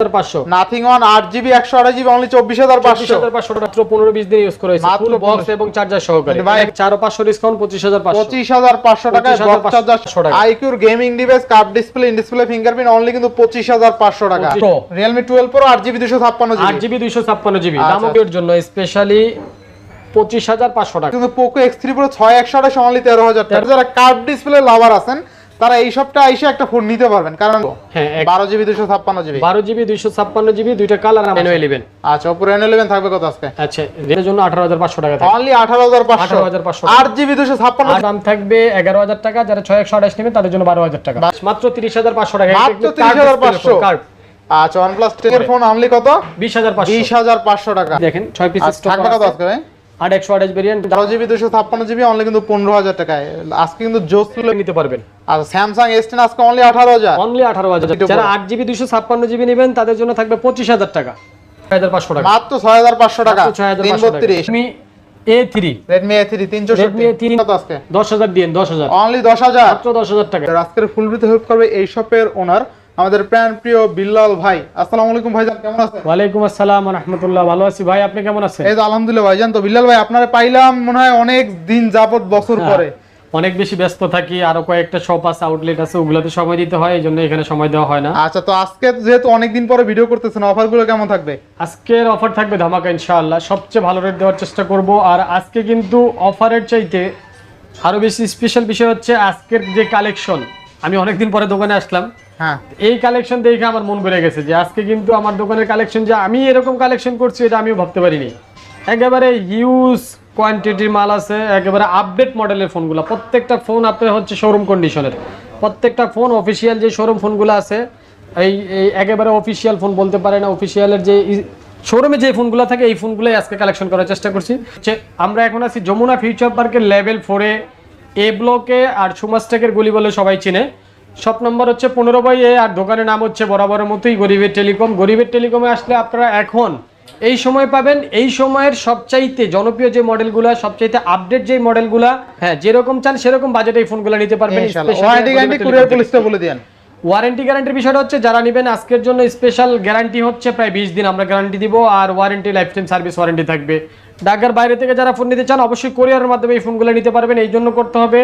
পাঁচশো। Nothing one আট GB একশো আড়াই জিবি অনলি চব্বিশ হাজার পাঁচশো। হাজার পাঁচশো মাত্র পনেরো বিশ দিন ইউজ করেছে ফুল বক্স এবং চার্জার সহকারে। ভাই, চার পাঁচশো ডিসকাউন্ট পঁচিশ হাজার পঁচিশ। হাজার পাঁচশো টাকায় 25,500 টাকা। আইকিউর gaming device cup display in display fingerprint only কিন্তু পঁচিশ হাজার পাঁচশো টাকা। রিয়েলমি টুয়েলভ প্রো আট জিবি দুশো ছাপ্পান্ন আট জিবি দুইশো ছাপ্পান্ন জিবি আচ্ছা, দামের জন্য স্পেশালি পঁচিশ হাজার পাঁচশো টাকা। কিন্তু পোকো এক্স থ্রি প্রো ছয় একশো আঠাশ অনলি তেরো হাজার টাকা। যারা কার্ভ ডিসপ্লে লাভার আছেন তারা এই সবটা এসে একটা ফোন নিতে পারবেন কারণ হ্যাঁ বারো জিবি দুশো ছাপ্পান্ন জিবি। বারো জিবি দুইশো ছাপ্পান্ন জিবি দুইটা কালার রেনো ইলেভেন আচ্ছা ওপো রেন ইলেভেন থাকবে কত আজকে? আচ্ছা এর জন্য আঠারো হাজার পাঁচশো টাকা অনলি আঠারো হাজার পাঁচশো। 18,500 আট জিবি দুশো ছাপ্পান্ন দাম থাকবে এগারো হাজার টাকা যারা ছয় একশো আঠাশ নেবে তাদের জন্য বারো হাজার টাকা। মাত্র তিরিশ হাজার পাঁচশো টাকা। মাত্র 30,500 কার্ড আচ্ছা ওয়ান প্লাস টেন এর ফোন অনলি কত? বিশ হাজার পাঁচশো। বিশ হাজার পাঁচশো টাকা। দেখেন ছয় পিস আচ্ছা, থাকবে কত আজকে আট একশো আঠাশ ভেরিয়েন্ট। বারো জিবি দুশো ছাপ্পান্ন জিবি অনলি কিন্তু পনেরো হাজার টাকায়। আজকে কিন্তু জোস তুলে নিতে পারবেন। আর স্যামসাং এস টেন আজকে অনলি আঠারো হাজার। অনলি আঠারো হাজার। যারা আট জিবি দুশো ছাপ্পান্ন জিবি নেবেন তাদের জন্য থাকবে পঁচিশ হাজার টাকা। হাজার পাঁচশো টাকা। মাত্র ছয় হাজার পাঁচশো টাকা। ছয় হাজার বত্রিশ তুমি A three Redmi A three তিনশো Redmi A3 কত আজকে? দশ হাজার দিন দশ হাজার। অনলি দশ হাজার। মাত্র দশ হাজার টাকা। আজকের ফুল ভিডিও হেল্প করবে এই শপের ওনার আমাদের প্রাণ প্রিয় বিল্লাল ভাই। আসসালামু আলাইকুম ভাইজান কেমন আছেন? ওয়ালাইকুম আসসালাম রহমতুল্লাহ ভালো আছি। ভাই আপনি কেমন আছেন? এই তো আলহামদুলিল্লাহ ভাইজান তো বিল্লাল ভাই আপনারা পাইলাম মনে হয় অনেক দিন যাবত বছর হ্যাঁ। পরে। অনেক বেশি ব্যস্ত থাকি আরও কয়েকটা শপ আছে আউটলেট আছে ওগুলোতে সময় দিতে হয় এই জন্য এখানে সময় দেওয়া হয় না। আচ্ছা তো আজকে যেহেতু অনেকদিন পরে ভিডিও করতেছেন অফারগুলো কেমন থাকবে? আজকের অফার থাকবে ধামাকা ইনশাআল্লাহ। সবচেয়ে ভালো রেট দেওয়ার চেষ্টা করব। আর আজকে কিন্তু অফারের চাইতে আরও বেশি স্পেশাল বিষয় হচ্ছে আজকের যে কালেকশন আমি অনেকদিন পরে দোকানে আসলাম। হ্যাঁ। এই কালেকশন দেখে আমার মন ভরে গেছে যে আজকে কিন্তু আমার দোকানের কালেকশন যে আমি এরকম কালেকশন করছি এটা আমিও ভাবতে পারিনি। একেবারে হিউজ কোয়ান্টিটির মাল আছে একেবারে আপডেট মডেলের ফোনগুলো প্রত্যেকটা ফোন আপনার হচ্ছে শোরুম কন্ডিশনের প্রত্যেকটা ফোন অফিসিয়াল যে শোরুম ফোনগুলো আছে এই এই একেবারে অফিসিয়াল ফোন বলতে পারে না অফিসিয়ালের যে শোরুমে যে ফোনগুলো থাকে এই ফোনগুলোই আজকে কালেকশন করার চেষ্টা করছি। আমরা এখন আছি যমুনা ফিউচার পার্কের লেভেল ফোরে এ ব্লকে আর সুমাস্টেকের গলি বলে সবাই চিনে। শপ নম্বর হচ্ছে পনেরো বাই এ আর দোকানের নাম হচ্ছে বরাবরের মতোই গরিবের টেলিকম। গরিবের টেলিকমে আসলে আপনারা এখন এই সময় পাবেন। এই সময়ের সবচাইতে জনপ্রিয় যে মডেলগুলো সবচাইতে আপডেট যে মডেলগুলো হ্যাঁ যেরকম চান সেরকম বাজেটে এই ফোনগুলো নিতে পারবেন। বলে দেন ওয়ারেন্টি গ্যারান্টির বিষয়টা হচ্ছে যারা নেবেন আজকের জন্য স্পেশাল গ্যারান্টি হচ্ছে প্রায় বিশ দিন আমরা গ্যারান্টি দিব আর warranty life time service warranty থাকবে। ঢাকার বাইরে থেকে যারা ফোন নিতে চান অবশ্যই কোরিয়ারের মাধ্যমে এই ফোনগুলো নিতে পারবেন। এই জন্য করতে হবে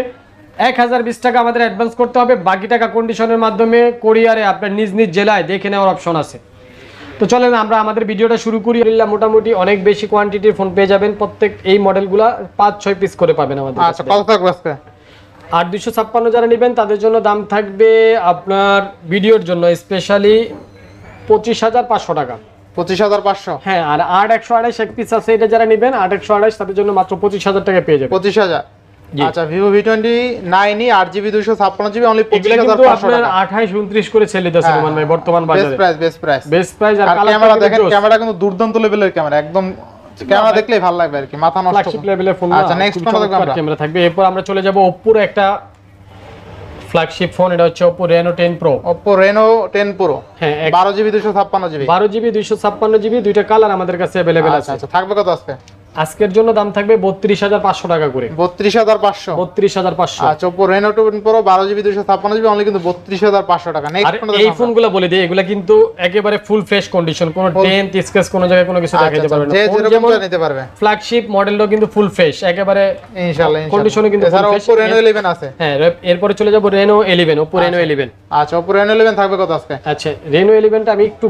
এক হাজার বিশ টাকা আমাদের অ্যাডভান্স করতে হবে। বাকি টাকা কন্ডিশনের মাধ্যমে কোরিয়ারে আপনার নিজ নিজ জেলায় দেখে নেওয়ার অপশন আছে। তো চলেন আমরা আমাদের ভিডিওটা শুরু করি। আলহামদুলিল্লাহ মোটামুটি অনেক বেশি কোয়ান্টিটির ফোন পেয়ে যাবেন। প্রত্যেক এই মডেলগুলা পাঁচ ছয় পিস করে পাবেন আমাদের আচ্ছা কাছে। কত থাকবে আজকে? আর দুশো ছাপ্পান্ন যারা নেবেন তাদের জন্য দাম থাকবে আপনার ভিডিওর জন্য স্পেশালি পঁচিশ হাজার পাঁচশো টাকা। পঁচিশ হাজার পাঁচশো। হ্যাঁ আর আট একশো আড়াইশ এক পিস আছে এটা যারা নেবেন আট একশো আড়াইশ তাদের জন্য মাত্র পঁচিশ হাজার টাকা পেয়ে যাবেন। পঁচিশ হাজার। আচ্ছা ভিভো ভি টোয়েন্টি নাইনই আট জিবি দুশো ছাপ্পান্ন জিবি অনলি পঁচিশ হাজার পাঁচশো টাকা। আঠাইশ উনত্রিশ করে ছেলে দিতেছে হ্যাঁ, রোমান ভাই বর্তমান best price best price best price আর আর ক্যামেরা দেখেন ক্যামেরা কিন্তু দুর্দান্ত লেভেলের ক্যামেরা একদম ক্যামেরা দেখলেই ভালো লাগবে আর কি মাথা নষ্ট। ফ্ল্যাগশিপ লেভেলের ফোন আচ্ছা নেক্সট কোনটা দেখব আমরা। ক্যামেরা থাকবে। এরপর আমরা চলে যাব ওপ্পোর একটা ফ্ল্যাগশিপ ফোন এটা হচ্ছে Oppo Reno 10 Pro Oppo Reno 10 Pro হ্যাঁ এক- বারো জিবি দুশো ছাপ্পান্ন জিবি বারো জিবি দুইশো ছাপ্পান্ন জিবি দুইটা কালার আমাদের কাছে অ্যাভেলেবেল আচ্ছা আছে। আচ্ছা থাকবে কত আজকে? আজকের জন্য দাম থাকবে বত্রিশ হাজার পাঁচশো টাকা করে। বত্রিশ হাজার পাঁচশো। বত্রিশ হাজার পাঁচশো। আচ্ছা ওপো রেনো টেন প্রো বারো জিবি দুশো ছাপ্পান্ন জিবি অনলি কিন্তু বত্রিশ হাজার পাঁচশো টাকা। এই ফোনগুলো বলে দিই এগুলো কিন্তু একেবারে ফুল ফ্রেশ কন্ডিশন কোনো ডেন্ট স্ক্র্যাচ কোনো জায়গায় কোনো কিছু দেখাইতে পারবে না। আচ্ছা, যে যেরকম যেমন নিতে পারবে। ফ্ল্যাগশিপ মডেলটাও কিন্তু ফুল ফ্রেশ একেবারে ইনশাআল্লাহ ও কিন্তু ওপো রেনো ইলেভেন আছে। হ্যাঁ এরপরে চলে যাব Reno eleven Oppo Reno eleven আচ্ছা রেনো ইলেভেন থাকবে কত আজকে? আচ্ছা রেনো এলিভেনটা আমি একটু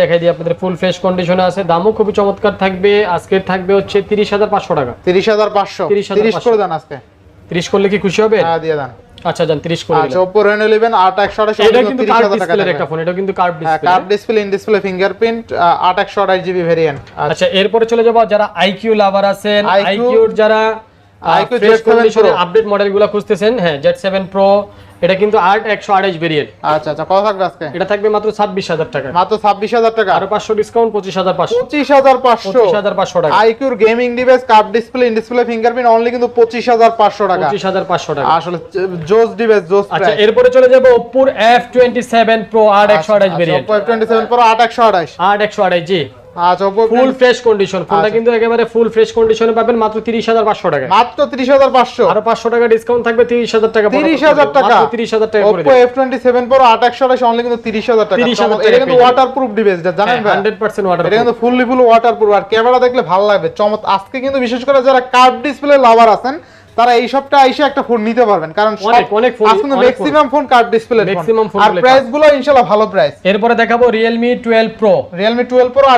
দেখাই দিই আপনাদের ফুল ফ্রেশ কন্ডিশনে আছে। দামও খুবই চমৎকার থাকবে। আজকে থাকবে হচ্ছে তিরিশ হাজার পাঁচশো টাকা। তিরিশ হাজার পাঁচশো। 30,500 তিরিশ করে দেন আজকে। তিরিশ করলে কি খুশি হবে? হ্যাঁ দিয়ে দেন। আচ্ছা করে আচ্ছা দিলাম। ওপো রেনো ইলেভেন আট একশো আঠাশ এটা কিন্তু কার্ভ ডিসপ্লের একটা ফোন এটা কিন্তু কার্ভ হ্যাঁ display curve display in display fingerprint আট একশো আঠাশ জিবি ভেরিয়েন্ট আচ্ছা। এরপরে চলে যাব যারা আইকিউ লাভার আছেন IQ যারা IQ ফ্রেশ Z7 কন্ডিশনে আপডেট মডেলগুলো খুঁজতেছেন হ্যাঁ জেড সেভেন প্রো এটা কিন্তু আট একশো আঠাইশ ভেরিয়েন্ট আচ্ছা আচ্ছা কত থাকবে আজকে? এটা থাকবে মাত্র ছাব্বিশ হাজার টাকা। মাত্র ছাব্বিশ হাজার টাকা? আরও পাঁচশো ডিসকাউন্ট পঁচিশ হাজার পাঁচশো। পঁচিশ হাজার পাঁচশো? হাজার পাঁচশো টাকা। আইকিউর gaming device curve display in display fingerprint only কিন্তু পঁচিশ হাজার পাঁচশো টাকা। পঁচিশ হাজার পাঁচশো টাকা। আসলে জোস ডিভাইস জোস আচ্ছা এরপরে চলে যাব ওপ্পোর এফ টোয়েন্টি সেভেন প্রো আট একশো আঠাইশ variant F twenty seven pro আট একশো আঠাশ আট একশো আঠাইশ জি। ফুল ফ্রেশ কন্ডিশন ফোনটা। কিন্তু একেবারে ফুল ফ্রেশ কন্ডিশনে পাবেন মাত্র তিরিশ হাজার পাঁচশো টাকা মাত্র আরও পাঁচশো টাকা ডিসকাউন্ট থাকবে তিরিশ হাজার টাকা তিরিশ হাজার টাকা। তিরিশ হাজার টাকা করে Oppo F twenty seven pro আট একশো আঠাশ অনলি কিন্তু তিরিশ হাজার টাকা। 30,000 চমৎকার। টাকা এটা কিন্তু জানেন ভাই? এটা কিন্তু ফুললি ফুল আর ক্যামেরা দেখলে ভালো লাগবে চমৎ আজকে কিন্তু বিশেষ করে যারা কার্ভ ডিসপ্লে লাভার আছেন তারা এই সপ্তা এসে একটা ফোন নিতে পারবেন। কারণ অনেক, অনেক phone- আজকে maximum phone curve display Maximum phone আর প্রাইসগুলো ইনশাআল্লাহ ভালো প্রাইস এরপরে দেখাবো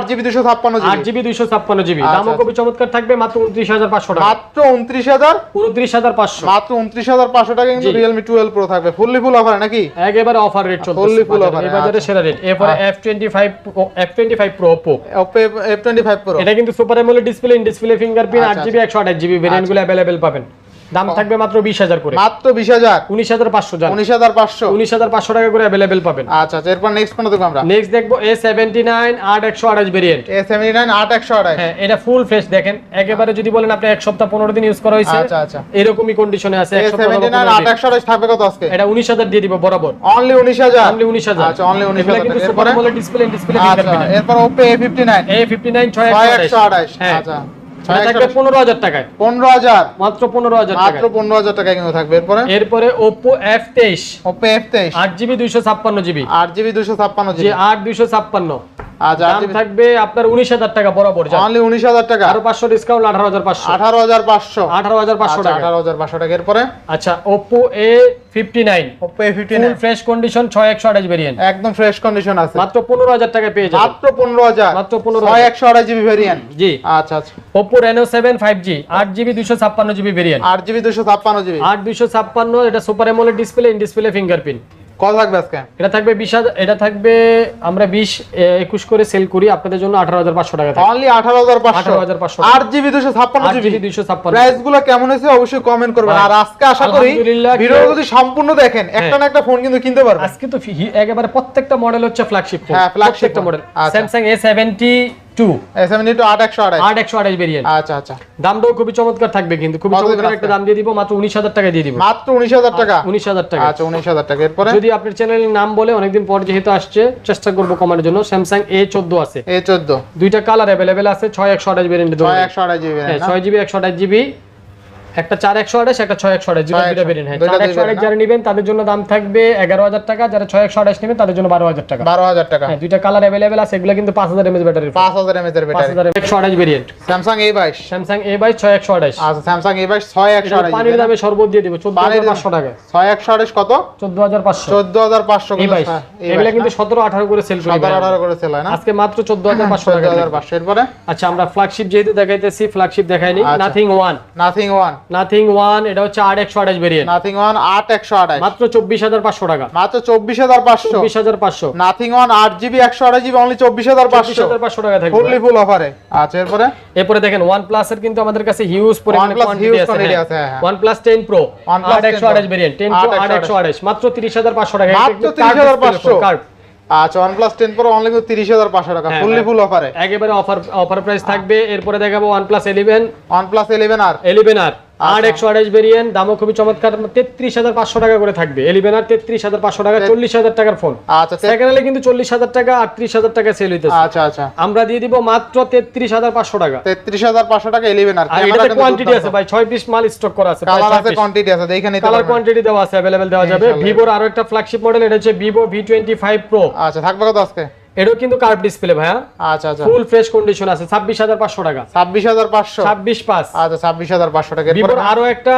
জিবি দুশো ছাপ্পান্ন আট জিবি জিবি দুইশো ছাপ্পান্ন জিবি আচ্ছা, দামও খুবই চমৎকার থাকবে মাত্র উনত্রিশ হাজার পাঁচশো টাকা। মাত্র উনত্রিশ হাজার? উনত্রিশ হাজার পাঁচশো। মাত্র উনত্রিশ হাজার পাঁচশো টাকা কিন্তু। রিয়েলমি টুয়েলভ প্রো থাকবে। ফুললি ফুল অফার নাকি? একেবারে অফার রেট চলছে Fully full offer, এই বাজারে আচ্ছা। সেরা রেট এরপরে F twenty five F twenty five pro Oppo Oppo F twenty five এটা কিন্তু super AMOLED display in display fingerprint আট আচ্ছা, জিবি একশো আঠাশ জিবি ভেরিয়েন্টগুলো অ্যাভেলেবেল পাবেন। দাম থাকবে মাত্র বিশ হাজার করে। মাত্র বিশ হাজার? উনিশ হাজার পাঁচশো জান। উনিশ হাজার পাঁচশো? উনিশ হাজার পাঁচশো টাকা করে অ্যাভেলেবেল পাবেন। আচ্ছা আচ্ছা এরপর নেক্সট কোনটা দেখব আমরা? নেক্সট দেখব এ সেভেন্টি নাইন আট একশো আঠাশ ভেরিয়েন্ট এ সেভেন্টি নাইন আট একশো আঠাশ হ্যাঁ এটা ফুল ফ্রেশ দেখেন। একেবারে যদি বলেন আপনি এক সপ্তাহ পনেরো দিন ইউজ করা হয়েছে আচ্ছা আচ্ছা। এরকমই কন্ডিশনে আছে এ সেভেন্টি নাইন আট একশো আঠাশ থাকবে কত আজকে? এটা উনিশ হাজার দিয়ে দিব বরাবর। অনলি উনিশ হাজার? অনলি উনিশ হাজার। আচ্ছা অনলি উনিশ হাজার। এরপরে? ডিসপ্লে ডিসপ্লে আচ্ছা এরপর Oppo A fifty nine A fifty nine ছয় একশো আঠাশ। আঠাশ হ্যাঁ। আচ্ছা। মানে এটা থাকবে 15000 টাকায়। 15000 মাত্র 15000 টাকা মাত্র 15000 টাকায় কিন্তু থাকবে। এরপরে? এরপরে Oppo F23 Oppo F23 8GB 256GB 8GB 256GB জি 8 256 দাম থাকবে আপনার উনিশ হাজার টাকা বরাবর। অনলি আরও ডিসকাউন্ট আঠারো হাজার পাঁচশো। আঠারো হাজার পাঁচশো। আঠারো হাজার পাঁচশো টাকা। আঠারো হাজার পাঁচশো টাকা। এরপরে? আচ্ছা ফ্রেশ কন্ডিশন ছয় একশো আঠাশ ভেরিয়েন্ট একদম ফ্রেশ কন্ডিশন আছে। মাত্র টাকা পেয়ে যাবেন। মাত্র পনেরো হাজার। মাত্র 15,000 ছয় একশো আঠাশ জিবি ভেরিয়েন্ট জি। আচ্ছা আচ্ছা। জিবি দুইশো ছাপ্পান্ন জিবি ভেরিয়েন্ট আট জিবি দুশো ছাপ্পান্ন জিবি। আট দুইশো ছাপ্পান্ন এটা super display in display fingerprint কত থাকবে আজকে? এটা থাকবে 20 এটা থাকবে আমরা 20 21 করে সেল করি আপনাদের জন্য 18500 টাকা থাকে অনলি 18500 18500 8GB 256GB 256 প্রাইসগুলো কেমন হয়েছে অবশ্যই কমেন্ট করবেন। আর আজকে আশা করি ভিডিও যদি সম্পূর্ণ দেখেন হ্যাঁ। একটা না একটা ফোন কিন্তু কিনতে পারবেন। আজকে তো একেবারে প্রত্যেকটা মডেল হচ্ছে ফ্ল্যাগশিপ হ্যাঁ ফ্ল্যাগশিপ মডেল এ A70 আচ্ছা, আচ্ছা। উনিশ হাজার টাকা? আচ্ছা, উনিশ হাজার টাকা। আচ্ছা উনিশ হাজার টাকা। এরপরে? যদি আপনার চ্যানেলের নাম বলে অনেকদিন পর যেহেতু আসছে চেষ্টা করব কমানোর জন্য স্যামসাং এ চোদ্দ আছে। এ চোদ্দ। দুইটা কালার অ্যাভেলেবেল আছে ছয় একশো আঠাশ বেরিয়ে ছয় একশো আঠাশ জিবি হ্যাঁ, ছয় জিবি একশো আঠাশ জিবি একটা চার একশো আঠাশ একটা ছয় একশো আঠাশ দুটো ছয় দুটো ভেরিয়েন্ট হ্যাঁ। চার একশো আঠাশ যারা নেবেন তাদের জন্য দাম থাকবে এগারো হাজার টাকা যারা ছয় একশো আঠাশ নেবেন তাদের জন্য বারো হাজার টাকা। বারো হাজার টাকা। হ্যাঁ দুইটা কালার অ্যাভেলেবেল আছে এগুলো কিন্তু পাঁচ হাজার এমএস ব্যাটারি পাঁচ হাজার এমএচ এর ব্যাটারি একশো আঠাশ ভেরিয়েন্ট স্যামসাং এ বাইশ। স্যামসাং এ বাই ছয় একশো আঠাশ আচ্ছা স্যামসাং এ বাইশ ছয় একশো আঠাশ পানির দামে সর্বোচ্চ দিয়ে দিব চোদ্দ হাজার পাঁচশো টাকা। ছয় একশো আঠাশ কত? চোদ্দ হাজার পাঁচশো। চোদ্দ হাজার পাঁচশো এ বাইশ। এগুলো কিন্তু সতেরো আঠারো করে সেল করি সতেরো আঠারো করে সেল হয় না? আজকে মাত্র চোদ্দ হাজার পাঁচশো টাকা এরপরে? আচ্ছা আমরা ফ্ল্যাগশিপ যেহেতু দেখাইতেছি ফ্ল্যাগশিপ দেখাইনি। Nothing one Nothing one Nothing one এটা হচ্ছে আট একশো আঠাশ ভেরিয়েন্ট নাথিং ওয়ান আট একশো আঠাশ। মাত্র চব্বিশ হাজার পাঁচশো টাকা। মাত্র চব্বিশ হাজার পাঁচশো। চব্বিশ হাজার পাঁচশো। নাথিং ওয়ান আট জিবি একশো আঠাশ জিবি অনলি চব্বিশ হাজার পাঁচশো। হাজার পাঁচশো টাকা থাকবে। ফুললি ফুল অফারে আচ্ছা এরপরে? এরপরে দেখেন ওয়ান প্লাস এর কিন্তু আমাদের কাছে হিউজ পরিমাণে কোয়ান্টিটি আছে হ্যাঁ, হ্যাঁ। ওয়ান প্লাস টেন প্রো আট একশো আঠাশ ভেরিয়েন্ট টেন প্রো 8 আট একশো আঠাশ। মাত্র তিরিশ হাজার পাঁচশো টাকা। মাত্র 30,500 আচ্ছা One Plus ten pro only তিরিশ হাজার পাঁচশো টাকা। হ্যাঁ, ফুললি হ্যাঁ। ফুল অফারে একেবারে অফার অফার প্রাইস থাকবে। এরপরে দেখাবো One Plus eleven One Plus eleven R eleven R আচ্ছা। আট একশো আঠাশ ভেরিয়েন্ট দামও খুবই চমৎকার তেত্রিশ হাজার পাঁচশো টাকা করে থাকবে। এলিভেন আর তেত্রিশ হাজার পাঁচশো টাকা চল্লিশ হাজার টাকার ফোন আচ্ছা সেকেন্ড কিন্তু চল্লিশ হাজার টাকা আটত্রিশ হাজার টাকা সেল হইতেছে। আচ্ছা আচ্ছা। আমরা দিয়ে দিব মাত্র তেত্রিশ হাজার পাঁচশো টাকা। তেত্রিশ হাজার পাঁচশো টাকা ইলেভেন আর আর এটাতে কোয়ান্টিটি আছে ভাই ছয় পিস মাল স্টক করা আছে কালার আছে কোয়ান্টিটি আছে দেখে নিতে কালার কোয়ান্টিটি দেওয়া আছে অ্যাভেলেবেল দেওয়া যাবে। ভিভোর আরও একটা ফ্ল্যাগশিপ মডেল এটা হচ্ছে Vivo V twenty five pro আচ্ছা থাকবে কত আজকে? এটাও কিন্তু কার্ভ ডিসপ্লে ভাইয়া। আচ্ছা আচ্ছা। ফুল ফ্রেশ কন্ডিশন আছে ছাব্বিশ হাজার পাঁচশো টাকা। ছাব্বিশ হাজার পাঁচশো? ছাব্বিশ পাঁচ আচ্ছা ছাব্বিশ হাজার পাঁচশো টাকা। এরপরে ভিভোর আরও একটা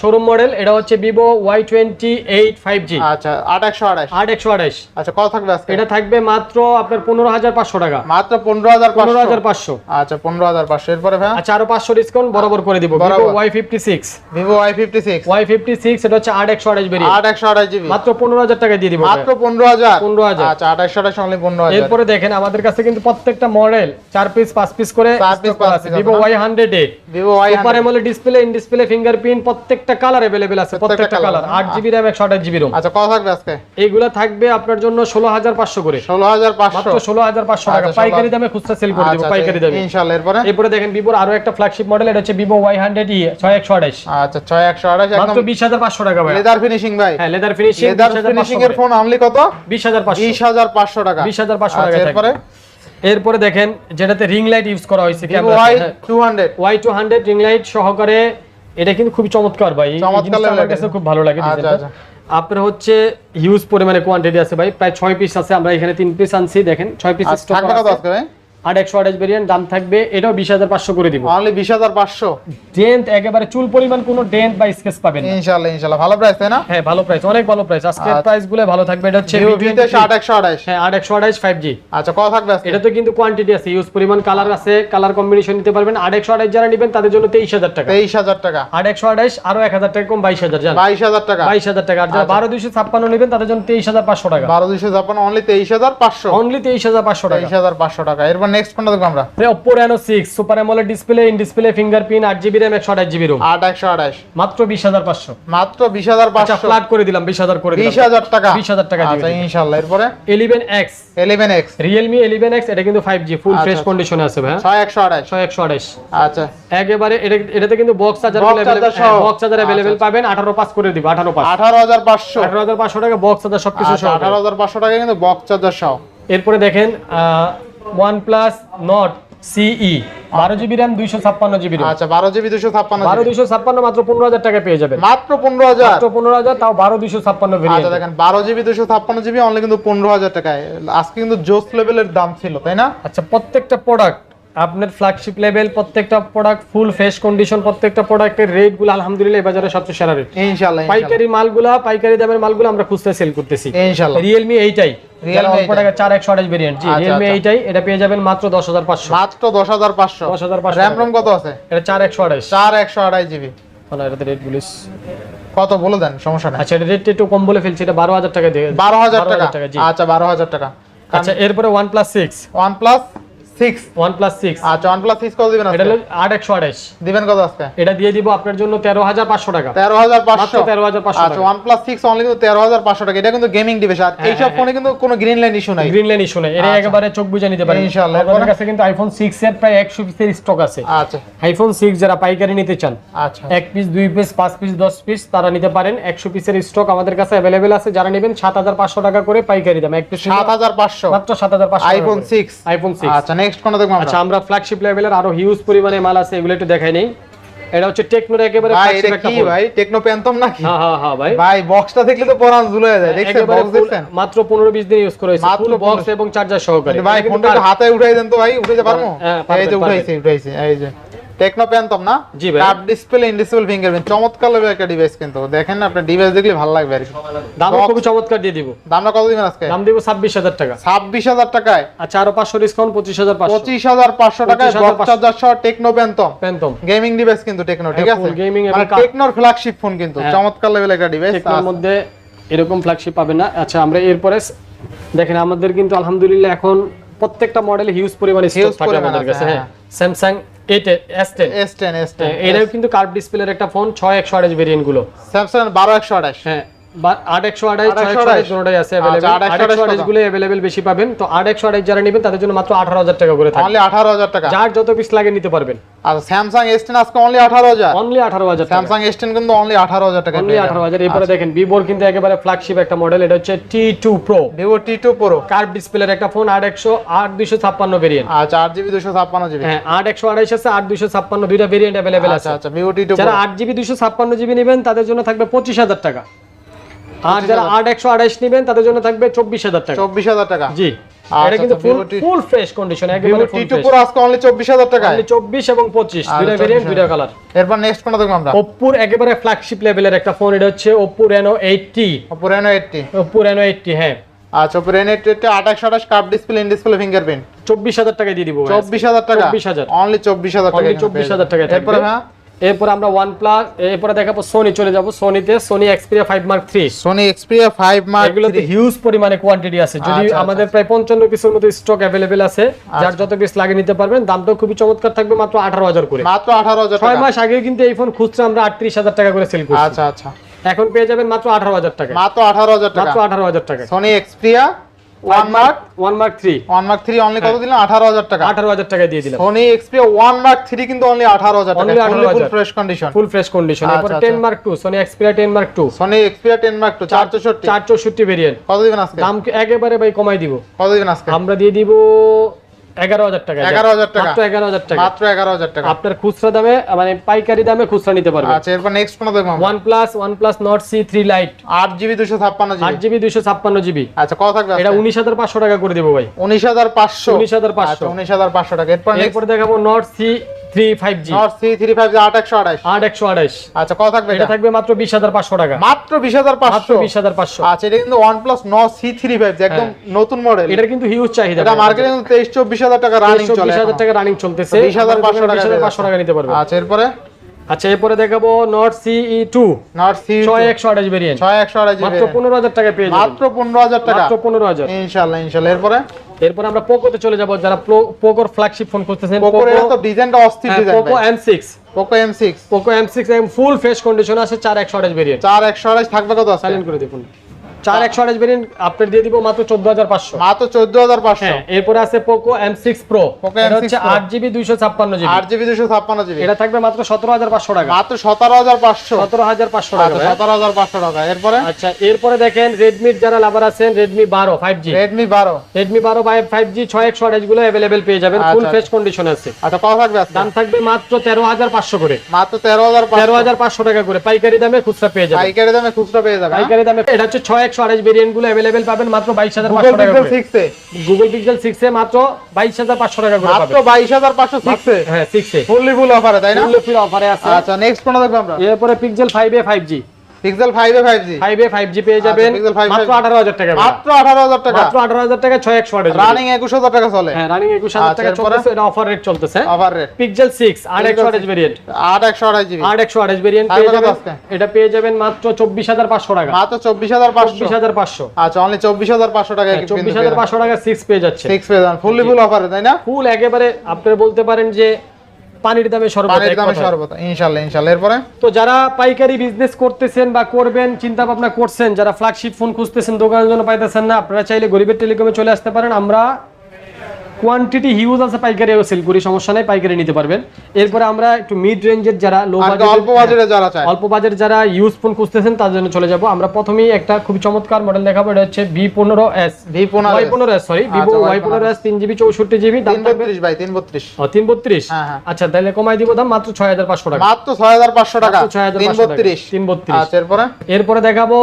শোরুম মডেল এটা হচ্ছে Vivo Y twenty eight five G আচ্ছা আট একশো আঠাশ আট একশো আঠাশ আচ্ছা কত থাকবে আজকে? এটা থাকবে মাত্র আপনার পনেরো হাজার পাঁচশো টাকা। মাত্র পনেরো হাজার পনেরো হাজার পাঁচশো। পাঁচশো আচ্ছা পনেরো হাজার পাঁচশো। এরপরে ভাই আচ্ছা আরও পাঁচশো ডিসকাউন্ট বরাবর করে দিব। ভিভো বরাবর। Y fifty six Vivo Y fifty six Y fifty six এটা হচ্ছে আট একশো আঠাশ বেরিয়ে আট একশো আঠাশ জিবি মাত্র পনেরো হাজার টাকা দিয়ে দিব মাত্র পনেরো হাজার? 15,000 আচ্ছা আট একশো আঠাশ অনলি পনেরো হাজার। এরপরে দেখেন আমাদের কাছে কিন্তু প্রত্যেকটা মডেল চার পিস পাঁচ পিস করে চার piece, পাঁচ piece ভিভো আছে না? Y hundred A Vivo Y super AMOLED display in display fingerprint প্রত্যেকটা কালার अवेलेबल আছে প্রত্যেকটা colour, কালার আট জিবি র্যাম একশো আঠাশ জিবি রোম আচ্ছা কত থাকবে আজকে এইগুলা থাকবে আপনার জন্য ষোলো হাজার পাঁচশো করে ষোলো হাজার পাঁচশো মাত্র ষোলো হাজার পাঁচশো টাকা আচ্ছা, পাইকারি 16,000 দামে খুচরা সেল করে দিব আচ্ছা পাইকারি দামে ইনশাল্লাহ এরপরে এরপরে দেখেন ভিভোর আরো একটা ফ্ল্যাগশিপ মডেল এটা হচ্ছে ভিভো ওয়াই হান্ড্রেড ই ছয় একশো আঠাশ আচ্ছা ছয় একশো আঠাশ মাত্র একদম বিশ হাজার পাঁচশো টাকা ভাই লেদার ফিনিশিং ভাই হ্যাঁ লেদার ফিনিশিং লেদার ফিনিশিং এর ফোন অনলি কত বিশ হাজার পাঁচশো বিশ হাজার পাঁচশো টাকা বিশ হাজার পাঁচশো আচ্ছা, টাকা এরপরে? এরপরে দেখেন যেটাতে রিং লাইট ইউজ করা হয়েছে Y two hundred Y two hundred ring light সহকারে এটা কিন্তু খুবই চমৎকার ভাই। আমার কাছে খুব ভালো লাগে আচ্ছা, ডিজাইনটা। আপনার হচ্ছে হিউজ পরিমাণে কোয়ান্টিটি আছে ভাই প্রায় ছয় পিস আছে আমরা এখানে তিন পিস আনছি দেখেন ছয় পিস থাকবে আজকে একশো আঠাশ ভেরিয়েন্ট দাম থাকবে এটাও বিশ হাজার পাঁচশো করে দিব। অনলি বিশ হাজার পাঁচশো। ডেন্ট একেবারে চুল পরিমাণ কোনো ডেন্ট বা স্কেচ পাবেন ইনশাল্লাহ ইনশাল্লাহ। ভালো প্রাইস তাই না? হ্যাঁ ভালো প্রাইস অনেক ভালো প্রাইস আচ্ছা। প্রাইসগুলো ভালো থাকবে এটা হচ্ছে ভিভো V23 ভিতে ষাট একশো আঠাশ হ্যাঁ আট একশো আঠাশ ফাইভ জি আচ্ছা কত থাকবে এটা তো কিন্তু কোয়ান্টিটি আছে ইউজ পরিমাণ কালার আছে কালার কম্বিনেশন নিতে পারবেন। আট একশো আঠাশ যারা নেবেন তাদের জন্য তেইশ হাজার টাকা। তেইশ হাজার টাকা। আট একশো আঠাশ আরও এক হাজার টাকা কম বাইশ হাজার জান বাইশ হাজার টাকা। বাইশ হাজার টাকা। আর যারা বারো দুইশো ছাপ্পান্ন নেবেন তাদের জন্য তেইশ হাজার পাঁচশো টাকা। বারো দুইশো ছাপ্পান্ন অনলি তেইশ হাজার পাঁচশো। অনলি তেইশ হাজার পাঁচশো টাকা। তেইশ হাজার পাঁচশো টাকা। এরপর নেক্সট কোনটা দেখব আমরা। Oppo Reno six super AMOLED display in display fingerprint আট জিবি র্যাম একশো আঠাশ আট মাত্র বিশ হাজার পাঁচশো। মাত্র বিশ হাজার আচ্ছা পাঁচশো ফ্ল্যাট করে দিলাম বিশ হাজার করে দিলাম। হাজার টাকা। 20,000 টাকা আচ্ছা দিবেন। ইনশাল্লাহ এরপরে? Eleven X eleven X Realme এটা কিন্তু ফাইভ জি ফুল ফ্রেশ। কন্ডিশনে আছে ভাই ছয় একশো আঠাশ। ছয় একশো আঠাশ। আচ্ছা। একেবারে এটা এটাতে কিন্তু box charger box charger available পাবেন আঠারো পাস করে দিব আঠারো পাস আঠারো হাজার পাঁচশো। আঠারো হাজার পাঁচশো টাকা বক্স চার্জার সবকিছু আচ্ছা সহ আঠারো হাজার পাঁচশো টাকা কিন্তু বক্স চার্জার সহ। এরপরে দেখেন ওয়ান Nord সিই বারো জিবি র্যাম দুইশো ছাপ্পান্ন জিবি আচ্ছা বারো জিবি দুশো ছাপ্পান্ন বারো দুইশো ছাপ্পান্ন মাত্র পনেরো হাজার টাকা পেয়ে যাবেন। মাত্র পনেরো হাজার? মাত্র পনেরো হাজার তাও বারো দুইশো ছাপ্পান্ন আচ্ছা দেখেন বারো জিবি দুশো ছাপ্পান্ন জিবি অনলি কিন্তু পনেরো হাজার টাকায়। আজকে কিন্তু জোস লেভেলের দাম ছিল তাই না? আচ্ছা প্রত্যেকটা প্রোডাক্ট আপনার ফ্ল্যাগশিপ লেভেল প্রত্যেকটা প্রোডাক্ট ফুল ফ্রেশ কন্ডিশন প্রত্যেকটা প্রোডাক্টের রেটগুলো আলহামদুলিল্লাহ এই বাজারে সবচেয়ে সেরা রেট ইনশাআল্লাহ পাইকারি মালগুলো পাইকারি দামের মালগুলো আমরা খুঁজতে সেল করতেছি। ইনশাআল্লাহ। রিয়েলমি এইটাই ভেরিয়েন্ট জি আচ্ছা, রিয়েলমি এইটাই আচ্ছা। এটা পেয়ে যাবেন মাত্র 10500 মাত্র 10500 10500 র‍্যাম কত আছে? এটা 4128 4128 জিবি মানে এটা রেট বলিস কত বলে দেন? সমস্যা নাই। আচ্ছা রেট একটু কম বলে ফেলছি এটা 12000 টাকা দিয়ে 12000 আচ্ছা, টাকা। আচ্ছা 12000 টাকা। আচ্ছা এরপরে OnePlus 6 OnePlus পাইকারি নিতে চান এক পিস দুই পিস পাঁচ পিস 10 পিস তারা নিতে পারেন। 100 পিসের স্টক আমাদের কাছে अवेलेबल আছে। যারা নেবেন 7500 টাকা করে পাইকারি দাম। এক পিস সাত হাজার 7500 মাত্র 7500 iPhone 6 iPhone 6 আচ্ছা নেক্সট কোনটা দেখব আচ্ছা আমরা ফ্ল্যাগশিপ লেভেলের আরও হিউজ পরিমাণে মাল আছে এগুলো একটু দেখাই নেই। এটা হচ্ছে টেকনোর একেবারে ভাই এটা একটা কি ভাই? টেকনো প্যান্টম নাকি? হ্যাঁ হ্যাঁ হ্যাঁ ভাই। ভাই বক্সটা দেখলে তো পরান ঝুলে যায় দেখছেন? বক্স দেখছেন? মাত্র পনেরো বিশ দিন ইউজ করা হয়েছে। মাত্র ফুল বক্স এবং চার্জার সহকারে। ভাই ফোনটা হাতে উঠাই দেন তো ভাই উঠে যা পারব? হ্যাঁ, এই যে উঠাইছি উঠাইছি এই যে। টেকনো প্যান্টম না? জি ভাই। ডিসপ্লে ইনডিসপ্লে ফিঙ্গারপ্রিন্ট চমৎকার লাগবে একটা ডিভাইস কিন্তু। দেখেন না আপনার ডিভাইস দেখলে ভালো লাগবে আর কি। খুবই চমৎকার দিয়ে দিব। দামটা কত দিবেন আজকে? দাম দিব ছাব্বিশ হাজার টাকা। ছাব্বিশ হাজার টাকায়? আচ্ছা আরও পাঁচশো ডিসকাউন্ট পঁচিশ হাজার পাঁচশো। পঁচিশ হাজার পাঁচশো টাকায় 25,500 চার্জার সহ Tecno Phantom. Phantom. Gaming device কিন্তু টেকনো ঠিক হ্যাঁ, আছে? এবং মানে টেকনোর ফ্ল্যাগশিপ ফোন কিন্তু। হ্যাঁ। চমৎকার লেভেল একটা ডিভাইস টেকনোর মধ্যে এরকম ফ্ল্যাগশিপ পাবেন না। আচ্ছা আমরা এরপরে দেখেন আমাদের কিন্তু আলহামদুলিল্লাহ এখন প্রত্যেকটা মডেল হিউজ পরিমাণে স্টক থাকে আমাদের কাছে হ্যাঁ। স্যামসাং টেন এটাও কিন্তু কার্ভ ডিসপ্লের একটা ফোন ছয় একশো আঠাশ ভেরিয়েন্টগুলো। স্যামসাং বারো একশো আঠাশ। হ্যাঁ। বা- আট একশো আঠাশ ছয় 828 একশো আঠাশ দুটোটাই আছে আচ্ছা, অ্যাভেলেবেল 828 আট একশো আঠাশ কত? গুলো অ্যাভেলেবেল বেশি পাবেন। তো যারা নেবেন তাদের জন্য মাত্র টাকা করে থাকে অনলি আঠারো হাজার টাকা। যার যত পিস লাগে নিতে পারবেন। আর স্যামসাং এস টেন আজকে অনলি আঠারো হাজার। অনলি আঠারো হাজার স্যামসাং এস টেন কিন্তু অনলি আঠারো হাজার টাকা অনলি আঠারো হাজার। এরপরে দেখেন ভিভোর কিন্তু একেবারে ফ্ল্যাগশিপ একটা মডেল এটা হচ্ছে T two pro Vivo T two pro curve ডিসপ্লের একটা ফোন আট একশো আট দুইশো ছাপ্পান্ন ভেরিয়েন্ট আচ্ছা আট জিবি দুশো ছাপ্পান্ন জিবি। হ্যাঁ আট একশো আড়াইশ আছে আট ছাপ্পান্ন দুইটা ভেরিয়েন্ট অ্যাভেলেবেল আছে। আচ্ছা আচ্ছা ভিভো টি টু যারা আট জিবি দুইশো ছাপ্পান্ন জিবি নেবেন তাদের জন্য থাকবে পঁচিশ হাজার টাকা। আর যারা আট একশো আড়াইশ নেবেন তাদের জন্য থাকবে চব্বিশ হাজার টাকা। চব্বিশ হাজার টাকা। জি। এটা কিন্তু ফুল ফুল ফ্রেশ কন্ডিশন একেবারে ফুল টু ফ্রেশ প্রো আজকে অনলি চব্বিশ হাজার টাকায়। চব্বিশ এবং পঁচিশ আর দুইটা ভেরিয়েন্ট দুইটা কালার এরপর নেক্সট কোনটা দেখব আমরা? ওপ্পোর একেবারে ফ্ল্যাগশিপ লেভেলের একটা ফোন এটা হচ্ছে Oppo Reno eighty Oppo Reno eighty Oppo Reno eighty হ্যাঁ। আচ্ছা রেনো এইটটি আঠাশ আঠাশ curve display in display fingerprint চব্বিশ হাজার টাকা দিয়ে দিব। ভাই। চব্বিশ হাজার টাকা? 24,000 অনলি চব্বিশ হাজার টাকা Only 24,000 টাকায় থাকবে। এরপরে হ্যাঁ? এরপর আমরা ওয়ান প্লাস এরপরে দেখাবো সোনি চলে যাব সোনিতে Sony Xperia five Mark three Sony Xperia five Mark এগুলোতে হিউজ পরিমাণে কোয়ান্টিটি আছে। যদি আচ্ছা, আচ্ছা। আমাদের প্রায় পঞ্চান্ন পিসের মতো স্টক অ্যাভেলেবেল আছে যার যত পিস লাগে নিতে পারবেন দামটাও খুবই চমৎকার থাকবে মাত্র আঠারো হাজার করে। মাত্র আঠারো হাজার ছয় মাস আগে কিন্তু এই ফোন খুচরা আমরা আটত্রিশ হাজার টাকা করে সেল করছি। আচ্ছা আচ্ছা। এখন পেয়ে যাবেন মাত্র আঠারো হাজার টাকা। মাত্র আঠারো হাজার টাকা। মাত্র আঠারো হাজার টাকা। Sony Xperia one Mark one Mark three one Mark three only কত দিলাম আঠারো হাজার টাকা। আঠারো হাজার টাকা দিয়ে দিলাম। Sony Xperia one Mark three কিন্তু অনলি আঠারো হাজার টাকা। Full fresh condition full fresh condition এরপর ten. Mark two Sony Xperia ten Mark two Sony Xperia ten Mark two চার চৌষট্টি চার চৌষট্টি ভেরিয়েন্ট কত দিবেন আজকে? দাম একেবারে ভাই কমাই দিব। কত দিবেন আজকে? আমরা দিয়ে দিব এগারো হাজার টাকা 11,000 টাকা। মাত্র এগারো হাজার টাকা। মাত্র এগারো হাজার টাকা। আপনার খুচরা দামে মানে পাইকারি দামে খুচরা নিতে পারবেন। আচ্ছা এরপর নেক্সট কোন দেখব? One Plus One Plus Nord C three Lite আট জিবি দুশো ছাপ্পান্ন আট জিবি দুইশো ছাপ্পান্ন জিবি। আচ্ছা কত থাকবে এটা উনিশ হাজার পাঁচশো টাকা করে দেবো ভাই। উনিশ হাজার পাঁচশো। উনিশ হাজার পাঁচশো। উনিশ হাজার পাঁচশো টাকা। এরপর এরপরে দেখাবো নট সি আঠাশ। আচ্ছা কত থাকবে এটা থাকবে মাত্র টাকা। মাত্র মাত্র আচ্ছা এটা কিন্তু ওয়ান প্লাস ন সি থ্রি ফাইভ একদম নতুন মডেল এটার কিন্তু হিউজ চাহিদা। এটা মার্কেটে কিন্তু তেইশ চব্বিশ হাজার টাকা রানিং চলে বিশ হাজার এখন। টাকা রানিং চলতেছে। 20,500 টাকা বিশ হাজার পাঁচশো টাকা নিতে পারবে আচ্ছা এরপরে? আচ্ছা এরপরে দেখাবো নট সিই টু নট সি ছয় একশো আঠাশ ভেরিয়েন্ট ছয় একশো আঠাশ মাত্র পনেরো হাজার টাকা পেয়ে মাত্র পনেরো হাজার টাকা। মাত্র পনেরো হাজার। ইনশাল্লাহ ইনশাল্লাহ। এরপরে? এরপর আমরা পোকোতে চলে যাব যারা পোকোর ফ্ল্যাগশিপ ফোন করতেছেন পোকোর তো ডিজাইনটা অস্থির design Poco M six Poco M six Poco M six full fresh condition আছে চার একশো আঠাশ ভেরিয়েন্ট চার একশো আঠাশ থাকবে কত আছে? সাইলেন্ট করে দেখুন। চার একশো আঠাশ ভেরিয়েন্ট আপনার দিয়ে দিব মাত্র চোদ্দ হাজার পাঁচশো। মাত্র চোদ্দ হাজার পাঁচশো। হ্যাঁ এরপরে আছে Poco M six pro Poco এটা M6 হচ্ছে আট জিবি দুইশো ছাপ্পান্ন জিবি। আট জিবি দুশো ছাপ্পান্ন জিবি। এটা থাকবে মাত্র সতেরো হাজার পাঁচশো টাকা। মাত্র সতেরো হাজার পাঁচশো। সতেরো হাজার পাঁচশো টাকা সতেরো হাজার পাঁচশো টাকা। এরপরে? আচ্ছা এরপরে দেখেন রেডমির যারা লাভার আছেন রেডমি বারো ফাইভ জি রেডমি বারো। রেডমি বারো বাই ফাইভ জি ছয় একশো আঠাশগুলো অ্যাভেলেবেল পেয়ে যাবেন। ফুল ফ্রেশ কন্ডিশন আছে। আচ্ছা কত থাকবে দাম থাকবে মাত্র তেরো হাজার পাঁচশো করে। মাত্র তেরো হাজার তেরো হাজার পাঁচশো টাকা করে। পাইকারি দামে খুচরা পেয়ে যাবেন। পাইকারি দামে খুচরা পেয়ে যাবে হ্যাঁ? পাইকারি দামে এটা হচ্ছে ছয় একশো আঠাশ ভেরিয়েন্টগুলো অ্যাভেলেবেল পাবেন মাত্র বাইশ হাজার গুগল পাঁচশো টাকা সিক্সে গুগল পিক্সেল সিক্স এ মাত্র বাইশ হাজার পাঁচশো টাকা করে মাত্র পাবেন। বাইশ হাজার পাঁচশো সিক্সে হ্যাঁ সিক্স এ। ফুললি ফুল অফারে তাই না? ফ্রি অফারে আছে। আচ্ছা নেক্সট কোন দেখব আমরা? এরপরে Pixel five A five G Pixel five A five G five A five G পেয়ে যাবেন। আচ্ছা, Pixel 5 মাত্র আঠারো হাজার টাকা মাত্র আঠারো হাজার টাকা। মাত্র আঠারো হাজার টাকা ছয় একশো আঠাশ রানিং একুশ হাজার টাকা চলে। হ্যাঁ রানিং আচ্ছা, টাকা এরপরে? চলতেছে এটা অফার রেট চলতেছে। অফার রেট পিক্সেল সিক্স আট একশো আঠাশ ভেরিয়েন্ট আট একশো আঠাশ জিবি আট একশো আঠাশ ভেরিয়েন্ট পেয়ে যাবেন এটা পেয়ে যাবেন মাত্র চব্বিশ হাজার পাঁচশো টাকা। মাত্র চব্বিশ হাজার পাঁচশো। চব্বিশ হাজার পাঁচশো। আচ্ছা অনলি চব্বিশ হাজার পাঁচশো টাকা চব্বিশ হাজার পাঁচশো টাকা সিক্স পেয়ে যাচ্ছে। সিক্স পেয়ে যান ফুললি ফুল অফারে তাই না? ফুল একেবারে আপনি বলতে পারেন যে পানির দামে পানির দামে এরপরে? তো যারা পাইকারি বিজনেস করতেছেন বা করবেন চিন্তা ভাবনা করছেন যারা ফ্ল্যাগশিপ ফোন খুঁজতেছেন দোকানের জন্য পাইতেছেন না আপনারা চাইলে গরিবের টেলিকমে চলে আসতে পারেন। আমরা কোয়ান্টিটি হিউজ আছে পাইকারি সেল করি সমস্যা নাই পাইকারি নিতে পারবেন। এরপরে আমরা একটু মিড রেঞ্জের যারা লো অল্প বাজেটে যারা চায়। অল্প বাজেট যারা ইউজ ফোন খুঁজতেছেন তার জন্য চলে যাব। আমরা প্রথমেই একটা খুব চমৎকার মডেল দেখাবো এটা হচ্ছে ভি পনেরো এস ভি পনেরো এস সরি ভিভো আচ্ছা, ওয়াই পনেরো এস তিন জিবি চৌষট্টি জিবি দাম তিন বত্রিশ ভাই তিন বত্রিশ তিন বত্রিশ হ্যাঁ, হ্যাঁ। আচ্ছা তাহলে কমাই দিব দাম মাত্র ছয় হাজার পাঁচশো টাকা। মাত্র ছয় হাজার পাঁচশো টাকা। মাত্র 6,500 তিন টাকা। বত্রিশ 332 আচ্ছা এরপরে? এরপরে দেখাবো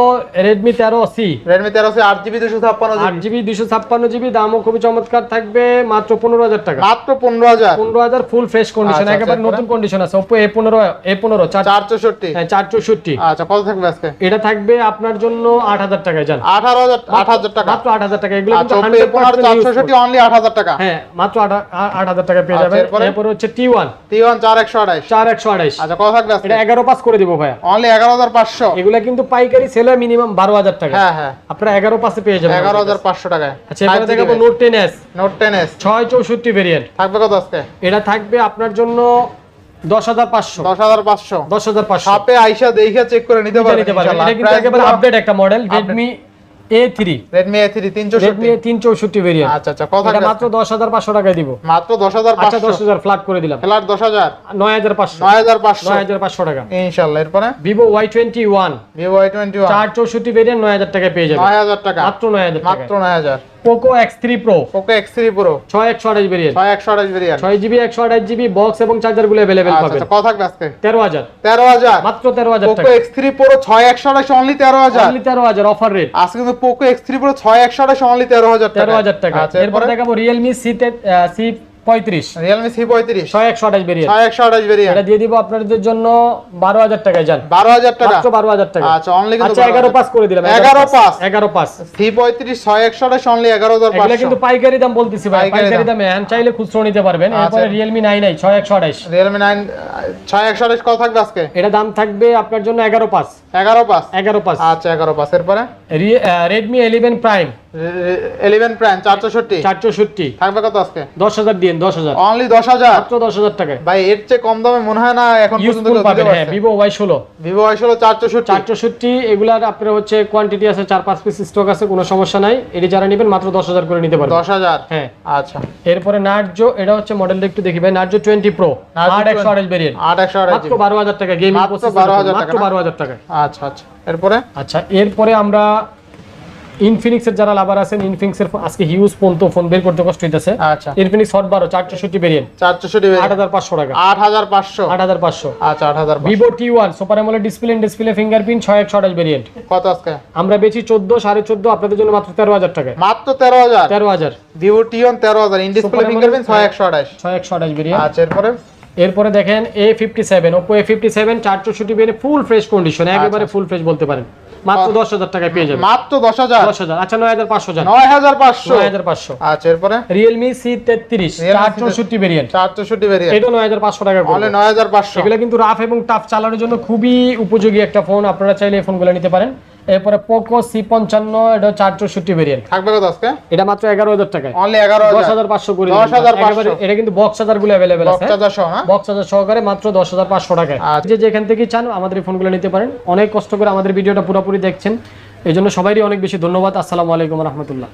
রেডমি তেরো সি রেডমি তেরো সি আট জিবি দুশো ছাপ্পান্ন আট জিবি দুইশো ছাপ্পান্ন জিবি দামও খুবই চমৎকার থাকবে। মাত্র পনেরো হাজার টাকা। মাত্র পনেরো হাজার। পনেরো হাজার ফুল ফ্রেশ কন্ডিশন একেবারে নতুন কন্ডিশন আছে। ওপো এ পনেরো এ পনেরো চার চার চৌষট্টি। হ্যাঁ, চার চৌষট্টি। আচ্ছা কত থাকবে আজকে? এটা থাকবে আপনার জন্য আট হাজার টাকায় যান আঠারো হাজার আট হাজার টাকা। মাত্র আট হাজার টাকা। এগুলো আচ্ছা কিন্তু ওপো পনেরো 100% চার। চৌষট্টি অনলি আট হাজার টাকা। হ্যাঁ মাত্র আট হাজার টাকা পেয়ে আচ্ছা, যাবেন। এরপরে? হচ্ছে টি ওয়ান তিওয়ান চার একশো আঠাইশ চার একশো আঠাইশ আচ্ছা কত থাকবে আজকে? এটা এগারো পাস করে দিব ভাইয়া। অনলি এগারো হাজার পাঁচশো। এগুলা কিন্তু পাইকারি সেল মিনিমাম বারো হাজার টাকা। হ্যাঁ হ্যাঁ। আপনারা এগারো পাসে পেয়ে যাবেন। এগারো হাজার পাঁচশো টাকায়। আচ্ছা এবারে দেখাবো Note ten S Note ten S ছয় চৌষট্টি ভেরিয়েন্ট থাকবে কত আজকে? এটা থাকবে আপনার জন্য দশ হাজার পাঁচশো। দশ হাজার পাঁচশো। দশ হাজার পাঁচশো। সাপে আইসা দেখে চেক করে নিতে পারবেন নিতে পারবেন এটা কিন্তু একেবারে আপডেট একটা model Redmi A three Redmi A three তিন রেডমি চৌষট্টি। তিন চৌষট্টি ভেরিয়েন্ট আচ্ছা আচ্ছা কত এটা মাত্র দশ হাজার পাঁচশো টাকায় দিব। মাত্র দশ হাজার আচ্ছা দশ পাঁচশো হাজার ফ্ল্যাট করে দিলাম। ফ্ল্যাট দশ হাজার। নয় হাজার পাঁচশো। নয় হাজার পাঁচশো। হাজার পাঁচশো টাকা। ইনশাল্লাহ এরপরে? ওয়ান ভিভো আই টোয়েন্টি চৌষট্টি ভেরিয়েন্ট নয় হাজার টাকায় পেয়ে যাবে। নয় হাজার টাকা। মাত্র নয় হাজার টাকা মাত্র নয় হাজার। Poco X three pro Poco X three pro ছয় একশো আঠাশ ভেরিয়েন্ট ছয় একশো আঠাশ ভেরিয়েন্ট ছয় জিবি একশো আঠাশ জিবি বক্স এবং চার্জারগুলো অ্যাভেলেবেল আচ্ছা পাবেন। আচ্ছা কত থাকবে আজকে? তেরো হাজার। তেরো হাজার। মাত্র তেরো হাজার পোকো এক্স থ্রি প্রো ছয় একশো আঠাশ অনলি তেরো হাজার। অনলি তেরো হাজার অফার রেট আজকে কিন্তু পোকো এক্স থ্রি প্রো ছয় একশো আঠাশ অনলি তেরো হাজার তেরো হাজার টাকা। আচ্ছা এরপর? এরপরে দেখাবো রিয়েলমি সি সি পঁয়ত্রিশ। রিয়েলমি সি পঁয়ত্রিশ। ছয় একশো আঠাশ ভেরিয়েন্ট ছয় একশো আঠাশ ভেরিয়েন্ট এটা দিয়ে দিব আপনাদের জন্য বারো হাজার টাকায় যান বারো হাজার টাকা? বারো হাজার টাকা। আচ্ছা অনলি আচ্ছা এগারো পাস করে দিলাম এগারো পাস। এগারো পাস। সি পঁয়ত্রিশ ছয় একশো আঠাশ অনলি এগারো হাজার পাঁচশো। কিন্তু পাইকারি দাম বলতেছি ভাই। পাইকারি পাইকারি দামে। চাইলে খুচরো নিতে পারবেন। এরপরে রিয়েলমি নাইন আই ছয় একশো আঠাশ। রিয়েলমি নাইন ছয় একশো আঠাশ কত থাকবে আজকে? এটা দাম থাকবে আপনার জন্য এগারো পাস। এগারো পাস? এগারো পাস। আচ্ছা এগারো পাস। এরপরে? রেডমি ইলেভেন প্রাইম প্রাইম থাকবে কত আজকে? দশ হাজার দিন দশ হাজার। অনলি দশ হাজার? মাত্র দশ হাজার টাকায়। ভাই এর চেয়ে কম দামে মনে হয় না এখন পর্যন্ত কেউ হ্যাঁ ভিভো ওয়াই ষোলো। ভিভো আইস হলো চার চৌষট্টি চার চৌষট্টি এগুলার আপনার হচ্ছে কোয়ান্টিটি আছে চার পাঁচ পিস স্টক আছে কোনো সমস্যা নাই। এটি যারা নেবেন মাত্র দশ হাজার করে নিতে পারবেন। দশ হাজার? হ্যাঁ। আচ্ছা। এরপরে নার্জো এটা হচ্ছে মডেলটা একটু দেখি ভাই নার্জো টোয়েন্টি প্রো Narzo আট একশো 20 আঠাশ ভেরিয়েন্ট আট একশো আঠাশ মাত্র বারো হাজার টাকা গেমিং মাত্র 12,000 টাকা? বারো হাজার টাকা আচ্ছা আচ্ছা। এরপরে? আচ্ছা এরপরে আমরা ইনফিনিক্সের যারা লাভার আছেন ইনফিনিক্সের আজকে হিউজ ফোন তো ফোন বের করতে কষ্ট হইতেছে। আচ্ছা। ইনফিনিক্স হট বারো চারশোষট্টি ভেরিয়েন্ট চারশো আট হাজার পাঁচশো টাকা। আট হাজার পাঁচশো। আট হাজার পাঁচশো। আচ্ছা আট হাজার Vivo T one super AMOLED display display fingerprint ছয় একশো আঠাশ ভেরিয়েন্ট কত আজকে? আমরা বেচি চোদ্দ সাড়ে চোদ্দ আপনাদের জন্য মাত্র তেরো হাজার টাকায়। মাত্র তেরো হাজার? তেরো হাজার। ভিভো টিওন তেরো হাজার। ইন ডিসপ্লে ফিঙ্গারপ্রিন্ট AMOLED ছয় একশো আঠাশ। ছয় একশো আঠাশ ভেরিয়েন্ট আচ্ছা এরপরে? এরপরে দেখেন A fifty seven Oppo A fifty seven চার চৌষট্টি ভেরিয়েন্ট ফুল ফ্রেশ কন্ডিশন একেবারে ফুল ফ্রেশ বলতে পারেন। মাত্র দশ হাজার টাকায় পেয়ে যাবেন। মাত্র দশ হাজার? দশ হাজার। আচ্ছা নয় হাজার পাঁচশো যান। নয় হাজার পাঁচশো? নয় হাজার পাঁচশো। আচ্ছা এরপরে? রিয়েলমি সি তেত্রিশ Realme চার C চৌষট্টি ভেরিয়েন্ট চার চৌষট্টি ভেরিয়েন্ট এটা নয় হাজার পাঁচশো টাকা অনলি নয় হাজার পাঁচশো। এগুলো কিন্তু রাফ এবং টাফ চালানোর জন্য খুবই উপযোগী একটা ফোন আপনারা চাইলে এই ফোনগুলো নিতে পারেন। এরপরে পোকো সি পঞ্চান্ন এটা চার চৌষট্টি ভেরিয়েন্ট থাকবে কত আজকে? এটা মাত্র এগারো হাজার টাকায়। অনলি এগারো দশ হাজার পাঁচশো করে দশ হাজার এটা কিন্তু বক্স হাজারগুলো অ্যাভেলেবেল আছে। বক্স হাজার সহকারে মাত্র দশ হাজার পাঁচশো টাকায়। আচ্ছা। যে যেখান থেকে চান আমাদের এই ফোনগুলো নিতে পারেন। অনেক কষ্ট করে আমাদের ভিডিওটা পুরোপুরি দেখছেন। এই জন্য সবাইরই অনেক বেশি ধন্যবাদ। আসসালামু আলাইকুম রহমতুল্লাহ।